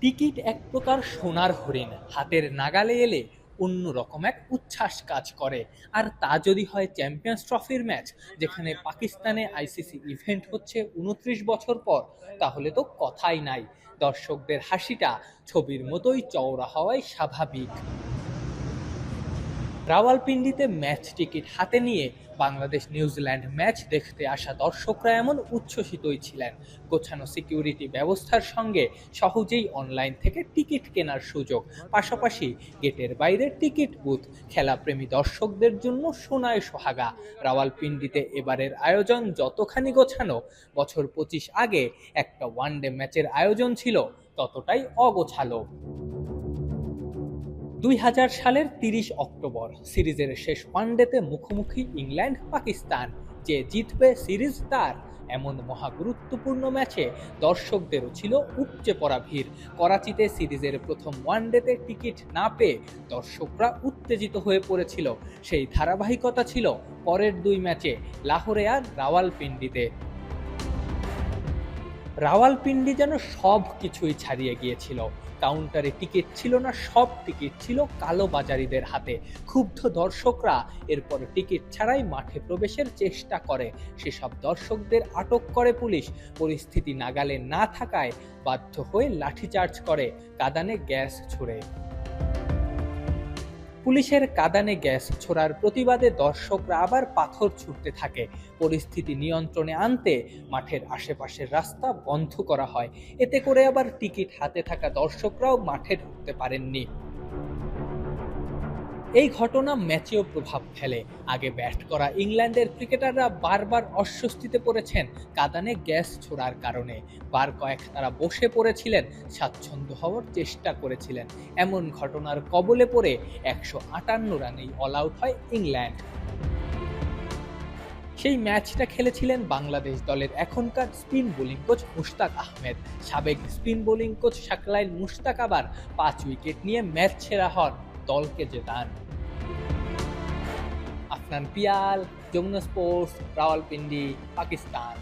Ticket এক প্রকার সোনার হরিণ। হাতের নাগালে এলে অন্য রকম এক উচ্ছ্বাস কাজ করে। আর তা যদি হয় চ্যাম্পিয়ন্স ট্রফির ম্যাচ, যেখানে পাকিস্তানে আইসিসি ইভেন্ট হচ্ছে উনত্রিশ বছর পর, তাহলে তো কথাই নাই। দর্শকদের হাসিটা ছবির মতোই চওড়া হওয়াই স্বাভাবিক। রাওয়ালপিন্ডিতে ম্যাচ টিকিট হাতে নিয়ে বাংলাদেশ নিউজিল্যান্ড ম্যাচ দেখতে আসা দর্শকরা এমন উচ্ছ্বসিতই ছিলেন। গোছানো সিকিউরিটি ব্যবস্থার সঙ্গে সহজেই অনলাইন থেকে টিকিট কেনার সুযোগ। পাশাপাশি গেটের বাইরে টিকিট বুথ, খেলাপ্রেমী দর্শকদের জন্য সোনায় সোহাগা। রাওয়ালপিন্ডিতে এবারের আয়োজন যতখানি গোছানো, বছর পঁচিশ আগে একটা ওয়ানডে ম্যাচের আয়োজন ছিল ততটাই অগোছালো। দুই হাজার সালের তিরিশ অক্টোবর সিরিজের শেষ ওয়ানডেতে মুখোমুখি ইংল্যান্ড, পাকিস্তান। যে জিতবে সিরিজ, তার এমন মহা গুরুত্বপূর্ণ ম্যাচে দর্শকদেরও ছিল উপচে পড়া ভিড়। করাচিতে সিরিজের প্রথম ওয়ানডেতে টিকিট না পেয়ে দর্শকরা উত্তেজিত হয়ে পড়েছিল। সেই ধারাবাহিকতা ছিল পরের দুই ম্যাচে লাহোরে আর রাওয়ালপিন্ডিতে। রাওয়ালপিন্ডি যেন সব কিছুই ছাড়িয়ে গিয়েছিল। কাউন্টারে টিকিট ছিল না, সব টিকিট ছিল কালো বাজারিদের হাতে। ক্ষুব্ধ দর্শকরা এরপর টিকিট ছাড়াই মাঠে প্রবেশের চেষ্টা করে। সেসব দর্শকদের আটক করে পুলিশ। পরিস্থিতি নাগালে না থাকায় বাধ্য হয়ে লাঠিচার্জ করে কাদানে গ্যাস ছুড়ে। পুলিশের কাদানে গ্যাস ছোড়ার প্রতিবাদে দর্শকরা আবার পাথর ছুটতে থাকে। পরিস্থিতি নিয়ন্ত্রণে আনতে মাঠের আশেপাশের রাস্তা বন্ধ করা হয়। এতে করে আবার টিকিট হাতে থাকা দর্শকরাও মাঠে ঢুকতে পারেননি। এই ঘটনা ম্যাচেও প্রভাব ফেলে। আগে ব্যাট করা ইংল্যান্ডের ক্রিকেটাররা বারবার অস্বস্তিতে পড়েছেন কাদানে গ্যাস ছোড়ার কারণে। বার কয়েক তারা বসে পড়েছিলেন, স্বাচ্ছন্দ্য হওয়ার চেষ্টা করেছিলেন। এমন ঘটনার কবলে পড়ে একশো আটান্ন রানেই অল আউট হয় ইংল্যান্ড। সেই ম্যাচটা খেলেছিলেন বাংলাদেশ দলের এখনকার spin bowling coach Mushtaq Ahmed. সাবেক spin bowling coach Saqlain Mushtaq আবার পাঁচ উইকেট নিয়ে ম্যাচ ছেড়া হন। tolke Jeddah. Afnan Pial, Jumna Sports, Rawalpindi, Pakistan.